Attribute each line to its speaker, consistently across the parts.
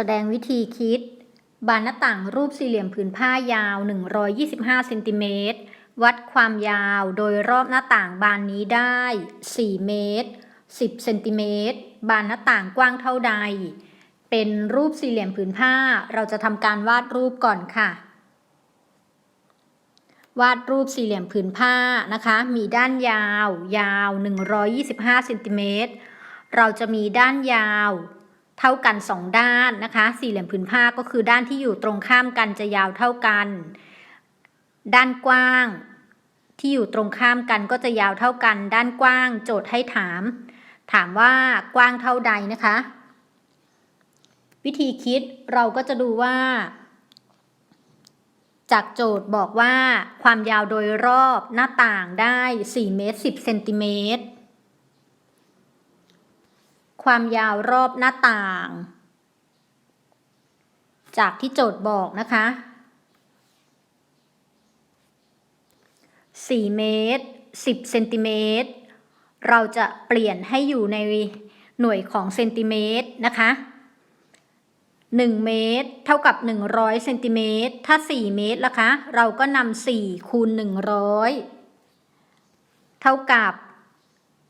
Speaker 1: แสดงวิธีคิด บานหน้าต่างรูปสี่เหลี่ยมผืนผ้ายาว 125เซนติเมตร วัดความยาวโดยรอบหน้าต่างบานนี้ได้ 4 เมตร 10เซนติเมตร บานหน้าต่างกว้างเท่าใด เป็นรูปสี่เหลี่ยมผืนผ้า เราจะทำการวาดรูปก่อนค่ะ วาดรูปสี่เหลี่ยมผืนผ้านะคะ มีด้านยาว ยาว 125เซนติเมตร เราจะมีด้านยาว เท่ากัน 2 ด้านนะคะ สี่เหลี่ยมผืนผ้าก็คือด้านที่อยู่ตรงข้ามกันจะยาวเท่ากัน ด้านกว้าง ที่อยู่ตรงข้ามกันก็จะยาวเท่ากัน ด้านกว้าง โจทย์ให้ถาม ถามว่ากว้างเท่าใดนะคะ วิธีคิดเราก็จะดูว่า จากโจทย์บอกว่าความยาวโดยรอบหน้าต่างได้4เมตร10เซนติเมตร ความยาวรอบหน้าต่าง จากที่โจทย์บอกนะคะ 4 เมตร 10 เซนติเมตร เราจะเปลี่ยนให้อยู่ในหน่วยของเซนติเมตรนะคะ 1 เมตร เท่ากับ 100 เซนติเมตร ถ้า 4 เมตรล่ะคะ เราก็นำ4คูณ 100 เท่ากับ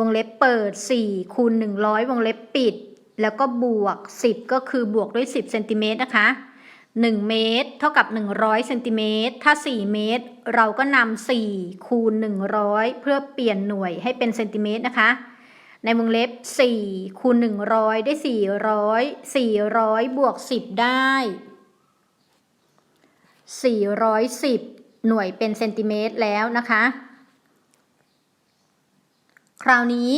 Speaker 1: วงเล็บเปิด 4 คูณ 100 วงเล็บปิด แล้วก็บวก 10 ก็คือบวกด้วย 10เซนติเมตรนะคะ 1 เมตร เท่ากับ 100เซนติเมตรถ้า 4 เมตร เราก็นำ4คูณ 100 เพื่อเปลี่ยนหน่วยให้เป็นเซนติเมตรนะคะ ในวงเล็บ 4 คูณ 100 ได้ 400 400 บวก 10 ได้ 410 หน่วยเป็นเซนติเมตรแล้วนะคะ คราวนี้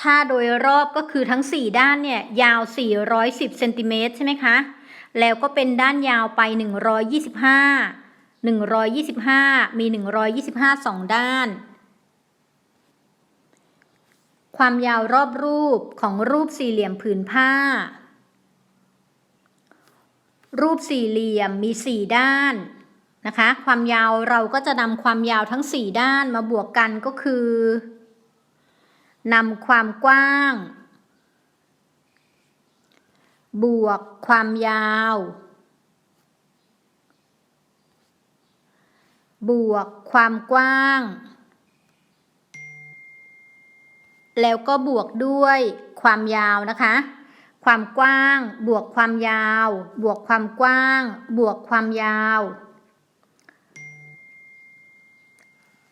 Speaker 1: ถ้าโดยรอบก็คือทั้ง 4 ด้านเนี่ย ยาว 410เซนติเมตรใช่ไหมคะ แล้วก็เป็นด้านยาวไป 125 125 มี 125 2 ด้าน ความยาวรอบรูปของรูปสี่เหลี่ยมผืนผ้า รูปสี่เหลี่ยมมี 4 ด้าน นะคะ ความยาวเราก็จะนำความยาวทั้ง 4 ด้านมาบวกกันก็คือนำความกว้าง บวกความยาว บวกความกว้าง แล้วก็บวกด้วยความยาวนะคะ ความกว้าง บวกความยาว บวกความกว้าง บวกความยาว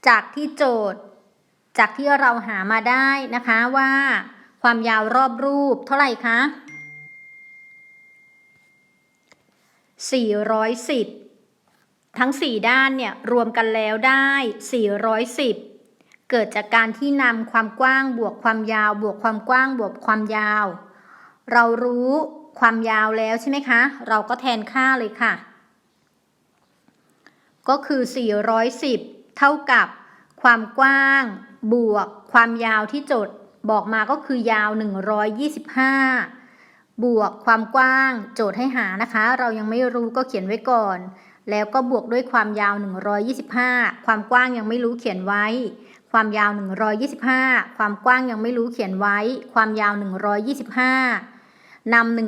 Speaker 1: จากที่โจทย์ จากที่เราหามาได้นะคะว่า ความยาวรอบรูปเท่าไหร่คะ410 ทั้ง 4 ด้านเนี่ยรวมกันแล้วได้ 410 เกิดจากการที่นำความกว้างบวกความยาว บวกความกว้างบวกความยาว เรารู้ความยาวแล้วใช่ไหมคะ เราก็แทนค่าเลยค่ะ ก็คือ 410 เท่ากับความกว้างบวกความยาวที่โจทย์บอกมาก็คือยาว 125 บวกความกว้างโจทย์ให้หานะคะ เรายังไม่รู้ก็เขียนไว้ก่อน แล้วก็บวกด้วยความยาว 125 ความกว้างยังไม่รู้เขียนไว้ ความยาว 125 ความกว้างยังไม่รู้เขียนไว้ ความยาว 125นำ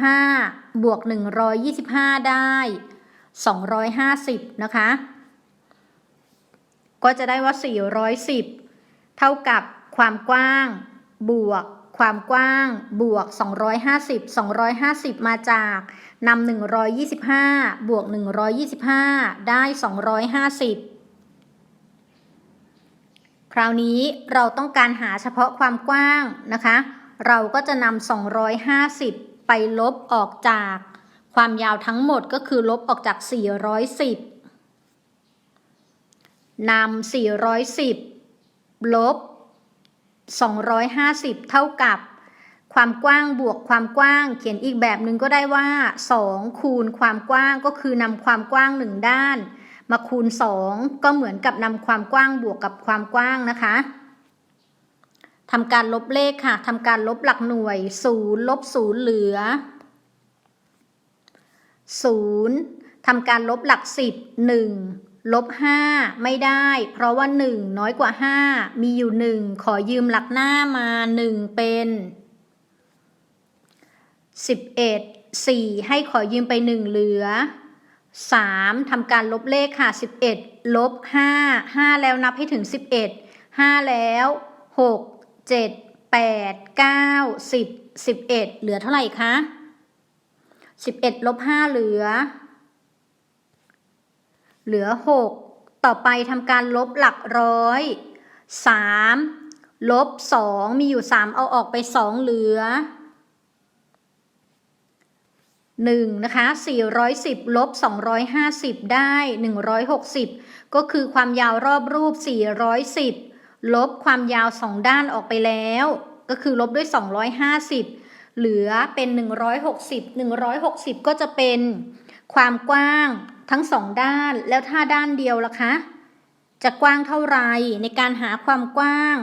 Speaker 1: 125 บวก 125 ได้ 250 นะคะ ก็จะได้ว่า 410 เท่ากับความกว้าง บวก ความกว้าง บวก 250 250 มาจากนำ125 บวก 125 ได้ 250คราวนี้เราต้องการหาเฉพาะความกว้างนะคะ เราก็จะนำ 250 ไปลบออกจากความยาวทั้งหมดก็คือลบออกจาก 410 นำ410 ลบ 250 เท่ากับ ความกว้างบวกความกว้าง เขียนอีกแบบหนึ่งก็ได้ว่า 2 คูณความกว้างก็คือนำความกว้าง1ด้าน มาคูณ 2 ก็เหมือนกับนำความกว้างบวกกับความกว้างนะคะทำการลบเลขค่ะทำการลบหลักหน่วย 0 ลบ 0 เหลือ 0ทำการลบหลัก 10 1 ลบ 5 ไม่ได้ เพราะว่า 1 น้อยกว่า 5 มีอยู่ 1 ขอยืมหลักหน้ามา 1 เป็น 11 4 ให้ขอยืมไป 1 เหลือ 3ทำการลบเลขค่ะ 11 ลบ 5 5 แล้วนับให้ถึง 11 5 แล้ว 6 7 8 9 10 11 เหลือเท่าไหร่คะ 11 ลบ 5 เหลือ เหลือ 6 ต่อไปทำการลบหลักร้อย 3 ลบ 2 มีอยู่ 3 เอาออกไป 2 เหลือ 1 นะคะ 410 ลบ 250 ได้ 160 ก็คือความยาวรอบรูป 410 ลบความยาว 2 ด้านออกไปแล้ว ก็คือลบด้วย 250 เหลือเป็น 160 160 ก็จะเป็นความกว้าง ทั้งสองด้านแล้วถ้าด้านเดียวล่ะคะ จะกว้างเท่าไหร่ในการหาความกว้าง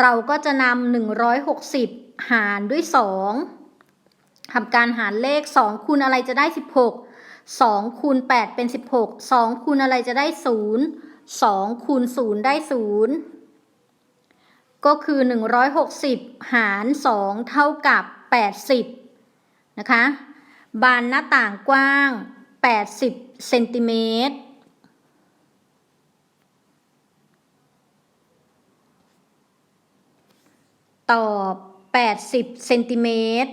Speaker 1: เราก็จะนำ160 หารด้วย 2ทำการหารเลข 2 คูณอะไรจะได้ 16 2คูณ8เป็น 16 2คูณอะไรจะได้ 0 2คูณ0ได้ 0 ก็คือ 160 หาร 2 เท่ากับ 80 นะคะ บานหน้าต่างกว้าง 80เซนติเมตรตอบ80เซนติเมตร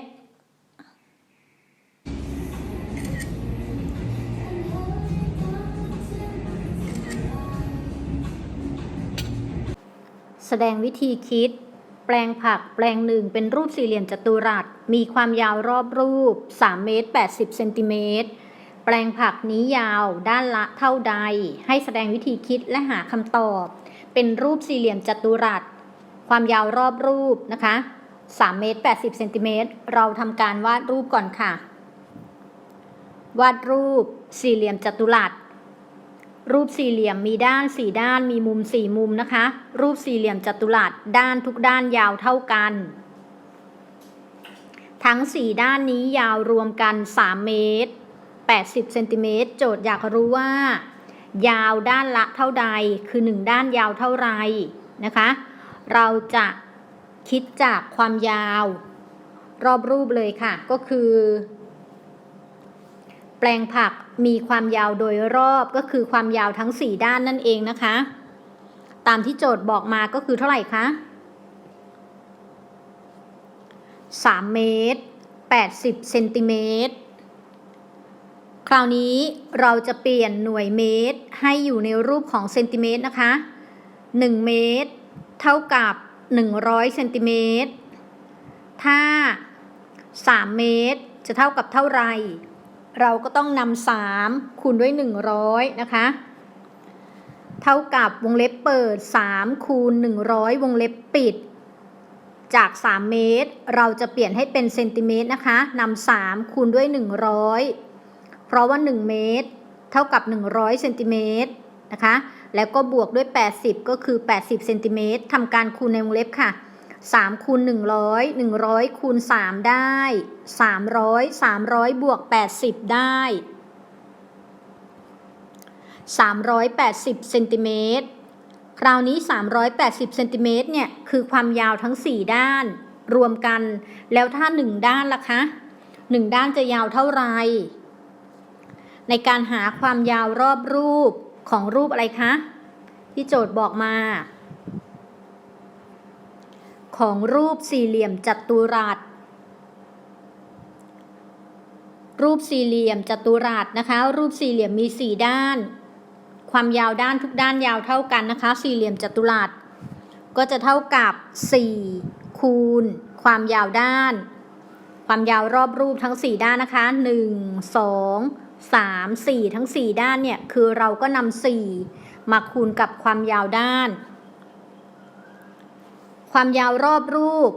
Speaker 1: แสดงวิธีคิด แปลงผักแปลงหนึ่งเป็นรูปสี่เหลี่ยมจัตุรัส มีความยาวรอบรูป 3 เมตร 80 เซนติเมตร แปลงผักนี้ยาวด้านละเท่าใด ให้แสดงวิธีคิดและหาคำตอบ เป็นรูปสี่เหลี่ยมจัตุรัส ความยาวรอบรูปนะคะ3เมตร80เซนติเมตรเราทำการวาดรูปก่อนค่ะ วาดรูปสี่เหลี่ยมจัตุรัส รูปสี่เหลี่ยมมีด้านสี่ด้านมีมุมสี่มุมนะคะ รูปสี่เหลี่ยมจัตุรัสด้านทุกด้านยาวเท่ากัน ทั้งสี่ด้านนี้ยาวรวมกัน 3 เมตร 80เซนติเมตรโจทย์อยากรู้ว่า ยาวด้านละเท่าใด คือ 1 ด้านยาวเท่าไรนะคะ เราจะคิดจากความยาว รอบรูปเลยค่ะ ก็คือ แปลงผักมีความยาวโดยรอบก็คือความยาวทั้ง 4 ด้านนั่นเองนะคะ ตามที่โจทย์บอกมาก็คือเท่าไหร่คะ3เมตร80เซนติเมตร คราวนี้เราจะเปลี่ยนหน่วยเมตรให้อยู่ในรูปของเซนติเมตรนะคะ 1 เมตร เท่ากับ 100เซนติเมตร ถ้า 3 เมตรจะเท่ากับเท่าไหร่ เราก็ต้องนำ3คูณด้วย 100 นะคะ เท่ากับวงเล็บเปิด 3 คูณ 100 วงเล็บปิด จาก 3 เมตร เราจะเปลี่ยนให้เป็นเซนติเมตรนะคะนำ3คูณด้วย 100 เพราะว่า 1 เมตร เท่ากับ 100เซนติเมตรนะคะ แล้วก็บวกด้วย 80 ก็คือ 80เซนติเมตรทำการคูณในวงเล็บค่ะ3คูณ100 100คูณ3ได้ 300 300 บวก 80 ได้ 380เซนติเมตรคราวนี้ 380เซนติเมตรเนี่ย คือความยาวทั้ง 4 ด้าน รวมกัน แล้วถ้า 1 ด้านล่ะคะ 1 ด้านจะยาวเท่าไหร่ ในการหาความยาวรอบรูปของรูปอะไรคะ ที่โจทย์บอกมา ของรูปสี่เหลี่ยมจัตุรัสรูปสี่เหลี่ยมจัตุรัสนะคะ รูปสี่เหลี่ยมมีสี่ด้าน ความยาวด้านทุกด้านยาวเท่ากันนะคะ สี่เหลี่ยมจัตุรัสก็จะเท่ากับ4คูณ ความยาวด้าน ความยาวรอบรูปทั้ง 4 ด้านนะคะ 1 2 3 4 ทั้ง 4 ด้านเนี่ย คือเราก็นำ4มาคูณกับความยาวด้าน ความยาวรอบรูป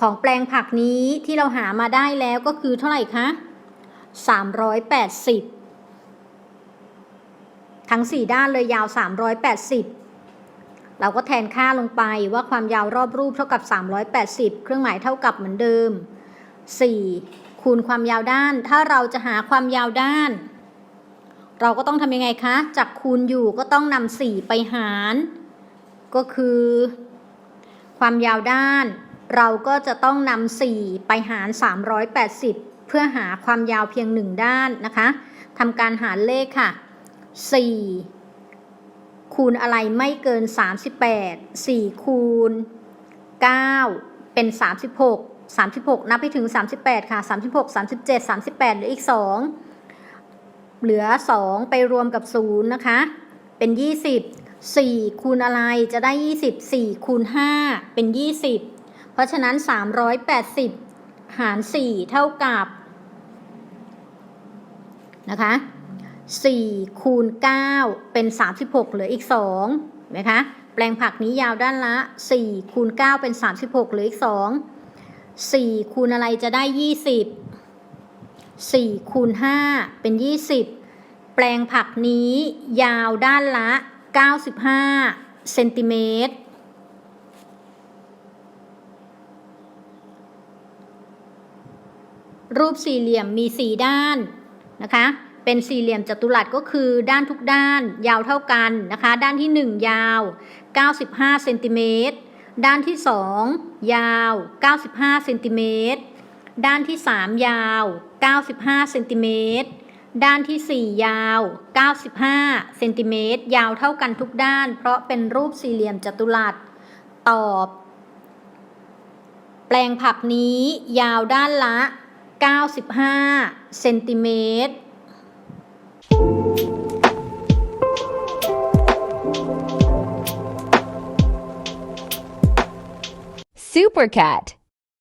Speaker 1: ของแปลงผักนี้ที่เราหามาได้แล้วก็คือเท่าไหร่คะ 380 ทั้ง 4 ด้านเลยยาว 380 เราก็แทนค่าลงไปว่าความยาวรอบรูปเท่ากับ 380 เครื่องหมายเท่ากับเหมือนเดิม 4 คูณความยาวด้าน ถ้าเราจะหาความยาวด้าน เราก็ต้องทำยังไงคะ จากคูณอยู่ก็ต้องนำ4ไปหาร ก็คือ ความยาวด้าน เราก็จะต้องนำ4ไปหาร 380 เพื่อหาความยาวเพียง1ด้านนะคะทำการหารเลขค่ะ 4 คูณอะไรไม่เกิน 38 4 คูณ 9 เป็น 36 36 นับไปถึง 38 ค่ะ 36 37 38 เหลืออีก 2 เหลือ 2 ไปรวมกับ 0 นะคะ เป็น 20 4 คูณอะไรจะได้ 20 4 คูณ 5 เป็น 20 เพราะฉะนั้น 380 หาร 4 เท่ากับนะคะ4คูณ 9 เป็น 36 เหลืออีก2นะคะ แปลงผักนี้ยาวด้านละ 4 คูณ 9 เป็น 36 เหลืออีก 2 4คูณอะไรจะได้20 4คูณ5เป็น20แปลงผักนี้ยาวด้านละ95เซนติเมตรรูปสี่เหลี่ยมมี4ด้านนะคะ เป็นสี่เหลี่ยมจัตุรัสก็คือด้านทุกด้านยาวเท่ากันนะคะ ด้านที่ 1 ยาว 95เซนติเมตร ด้านที่ 2 ยาว 95เซนติเมตร ด้านที่ 3 ยาว 95เซนติเมตร ด้านที่ 4 ยาว 95เซนติเมตร ยาวเท่ากันทุกด้าน เพราะเป็นรูปสี่เหลี่ยมจัตุรัส ตอบ แปลงผักนี้ยาวด้านละ 95เซนติเมตร
Speaker 2: Supercat.